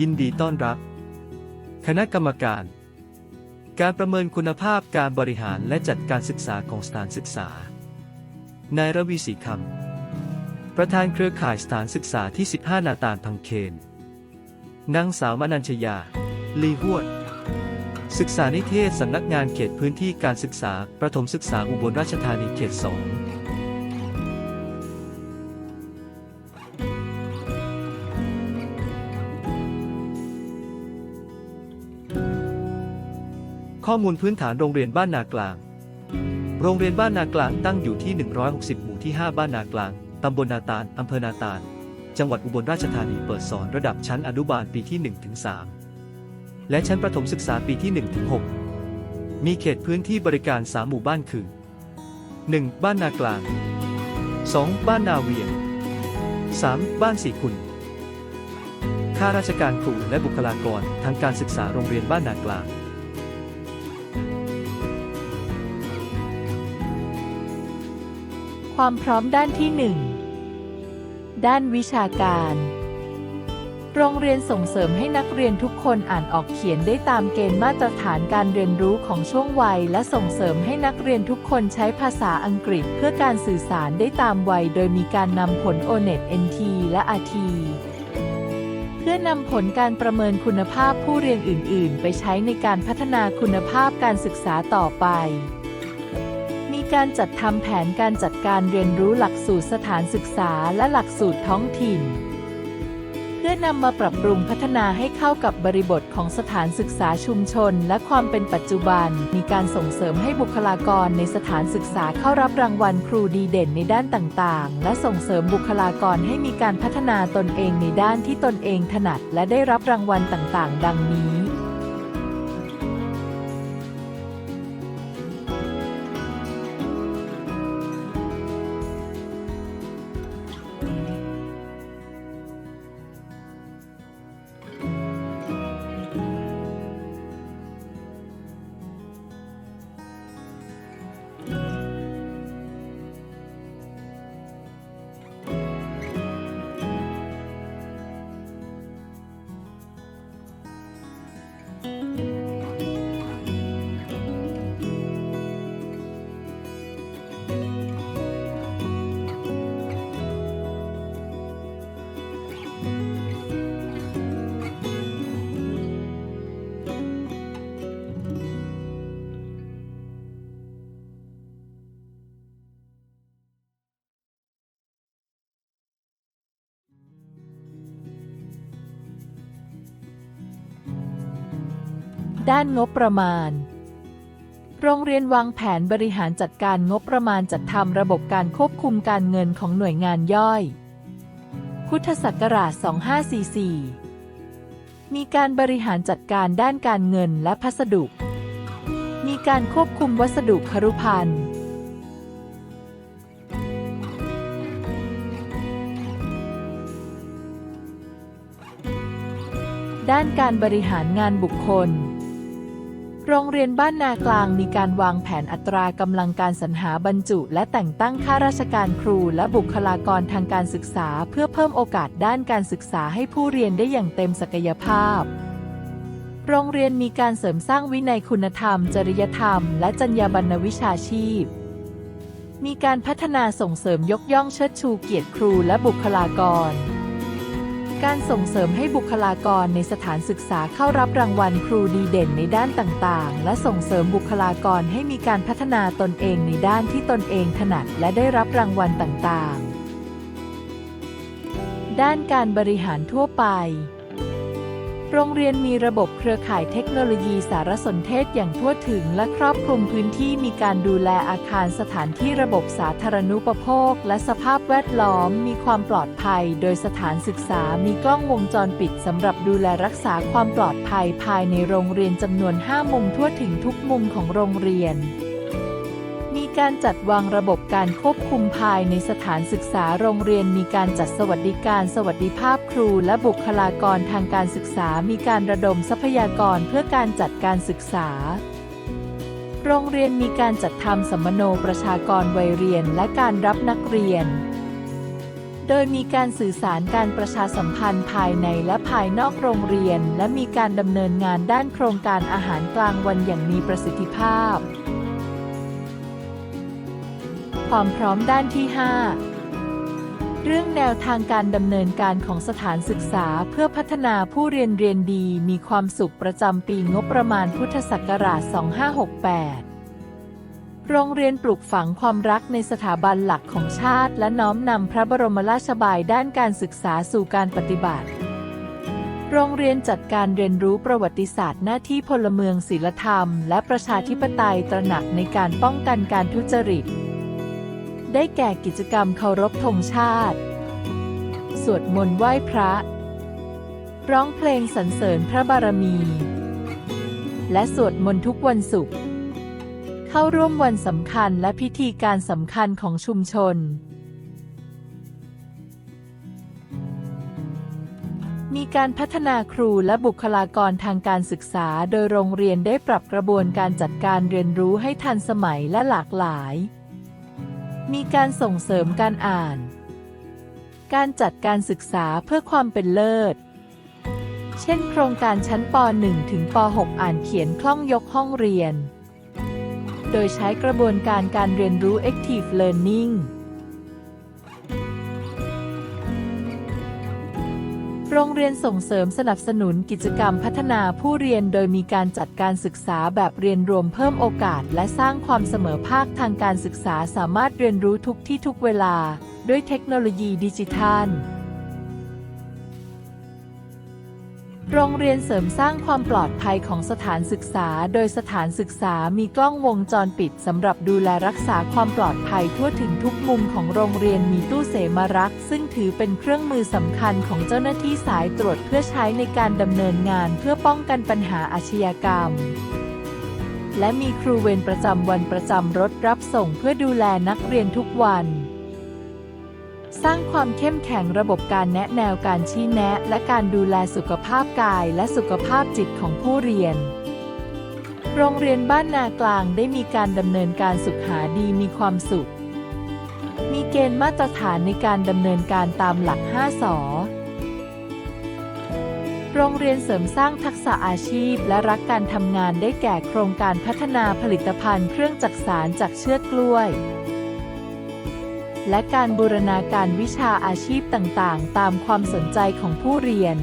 ยินดีต้อนรับ คณะกรรมการ การประเมินคุณภาพการบริหารและจัดการศึกษาของสถานศึกษา นายระวีศรีคำ ประธานเครือข่ายสถานศึกษาที่ 15 นาตาลพังเคนนางสาวมนัญชยา ลีหวด ศึกษานิเทศสำนักงานเขตพื้นที่การศึกษา ประถมศึกษาอุบลราชธานีเขต 2 ข้อมูลพื้นฐานโรงเรียนบ้านนากลาง โรงเรียนบ้านนากลางตั้งอยู่ที่ 160 หมู่ที่ 5 บ้านนากลาง ตำบลนาตาล อำเภอนาตาล จังหวัดอุบลราชธานีเปิดสอนระดับชั้นอนุบาลปีที่ 1-3 และชั้นประถมศึกษาปีที่ 1-6 มีเขตพื้นที่บริการ 3 หมู่บ้านคือ 1. บ้านนากลาง 2. บ้านนาเวียง 3. บ้านสีคุณข้าราชการครูและบุคลากรทางการศึกษาโรงเรียนบ้านนากลาง ความพร้อมด้านที่ 1 ด้านวิชาการ โรงเรียนส่งเสริมให้นักเรียนทุกคนอ่านออกเขียนได้ตามเกณฑ์มาตรฐานการเรียนรู้ของช่วงวัย และส่งเสริมให้นักเรียนทุกคนใช้ภาษาอังกฤษเพื่อการสื่อสารได้ตามวัย โดยมีการนำผล O-NET NT และ RT เพื่อนำผลการประเมินคุณภาพผู้เรียนอื่น ๆ ไปใช้ในการพัฒนาคุณภาพการศึกษาต่อไป การจัดทำแผนการจัดการเรียนรู้หลักสูตรสถานศึกษาและหลักสูตรท้องถิ่น เพื่อนำมาปรับปรุงพัฒนาให้เข้ากับบริบทของสถานศึกษาชุมชน และความเป็นปัจจุบัน มีการส่งเสริมให้บุคลากรในสถานศึกษาเข้ารับรางวัลครูดีเด่นในด้านต่างๆ และส่งเสริมบุคลากรให้มีการพัฒนาตนเองในด้านที่ตนเองถนัด และได้รับรางวัลต่างๆ ดังนี้ ด้านงบประมาณ โรงเรียนวางแผนบริหารจัดการงบประมาณจัดทำระบบการควบคุมการเงินของหน่วยงานย่อย พุทธศักราช 2544 มีการบริหารจัดการด้านการเงินและพัสดุ มีการควบคุมวัสดุครุภัณฑ์ด้านการบริหารงานบุคคล โรงเรียนบ้านนากลางมีการวางแผนอัตรากำลังการสรรหาบรรจุ และแต่งตั้งข้าราชการครูและบุคลากรทางการศึกษา เพื่อเพิ่มโอกาสด้านการศึกษาให้ผู้เรียนได้อย่างเต็มศักยภาพ โรงเรียนมีการเสริมสร้างวินัยคุณธรรม จริยธรรม และจรรยาบรรณวิชาชีพ มีการพัฒนาส่งเสริมยกย่องเชิดชูเกียรติครูและบุคลากร การส่งเสริมให้บุคลากรในสถานศึกษาเข้ารับรางวัลครูดีเด่นในด้านต่างๆ และส่งเสริมบุคลากรให้มีการพัฒนาตนเองในด้านที่ตนเองถนัดและได้รับรางวัลต่างๆ ด้านการบริหารทั่วไป โรงเรียนมีระบบเครือข่ายเทคโนโลยีสารสนเทศอย่างทั่วถึงและครอบคลุมพื้นที่มีการดูแลอาคารสถานที่ระบบสาธารณูปโภค และสภาพแวดล้อมมีความปลอดภัย โดยสถานศึกษามีกล้องวงจรปิดสำหรับดูแลรักษาความปลอดภัยภายในโรงเรียนจำนวน 5 มุมทั่วถึงทุกมุมของโรงเรียน การจัดวางระบบการควบคุมภายในสถานศึกษาโรงเรียนมีการจัดสวัสดิการสวัสดิภาพครูและบุคลากรทางการศึกษา มีการระดมทรัพยากรเพื่อการจัดการศึกษา โรงเรียนมีการจัดทำสัมมโนประชากรวัยเรียนและการรับนักเรียน โดยมีการสื่อสารการประชาสัมพันธ์ภายในและภายนอกโรงเรียน และมีการดำเนินงานด้านโครงการอาหารกลางวันอย่างมีประสิทธิภาพ ความพร้อมด้านที่ 5 เรื่องแนวทางการดำเนินการของสถานศึกษาเพื่อพัฒนาผู้เรียนเรียนดีมีความสุขประจำปีงบประมาณพุทธศักราช 2568โรงเรียนปลูกฝังความรักในสถาบันหลักของชาติ และน้อมนำพระบรมราชบายด้านการศึกษาสู่การปฏิบัติ โรงเรียนจัดการเรียนรู้ประวัติศาสตร์หน้าที่พลเมืองศีลธรรม และประชาธิปไตยตระหนักในการป้องกันการทุจริต ได้แก่กิจกรรมเคารพธงชาติ สวดมนต์ไหว้พระ ร้องเพลงสรรเสริญพระบารมี และสวดมนต์ทุกวันศุกร์ เข้าร่วมวันสำคัญและพิธีการสำคัญของชุมชน มีการพัฒนาครูและบุคลากรทางการศึกษา โดยโรงเรียนได้ปรับกระบวนการจัดการเรียนรู้ให้ทันสมัยและหลากหลาย มีการส่งเสริมการอ่าน การจัดการศึกษาเพื่อความเป็นเลิศ เช่น โครงการชั้นป .1 ถึงป .6 อ่านเขียนคล่องยกห้องเรียน โดยใช้กระบวนการการเรียนรู้ Active Learning โรงเรียนส่งเสริมสนับสนุนกิจกรรมพัฒนาผู้เรียนโดยมีการจัดการศึกษาแบบเรียนรวมเพิ่มโอกาส และสร้างความเสมอภาคทางการศึกษาสามารถเรียนรู้ทุกที่ทุกเวลา ด้วยเทคโนโลยีดิจิทัล โรงเรียนเสริมสร้างความปลอดภัยของสถานศึกษา โดยสถานศึกษามีกล้องวงจรปิดสำหรับดูแลรักษาความปลอดภัยทั่วถึงทุกมุมของโรงเรียนมีตู้เสมารักษ์ซึ่งถือเป็นเครื่องมือสำคัญของเจ้าหน้าที่สายตรวจเพื่อใช้ในการดำเนินงานเพื่อป้องกันปัญหาอาชญากรรม และมีครูเวรประจำวันประจำรถรับส่งเพื่อดูแลนักเรียนทุกวัน สร้างความเข้มแข็งระบบการแนะแนวการชี้แนะ และการดูแลสุขภาพกายและสุขภาพจิตของผู้เรียน โรงเรียนบ้านนากลางได้มีการดำเนินการสุขหาดีมีความสุข มีเกณฑ์มาตรฐานในการดำเนินการตามหลัก 5 สอโรงเรียนเสริมสร้างทักษะอาชีพและรักการทำงานได้แก่โครงการพัฒนาผลิตภัณฑ์เครื่องจักสารจากเชือกกล้วย และการบูรณาการวิชาอาชีพต่างๆ ตามความสนใจของผู้เรียน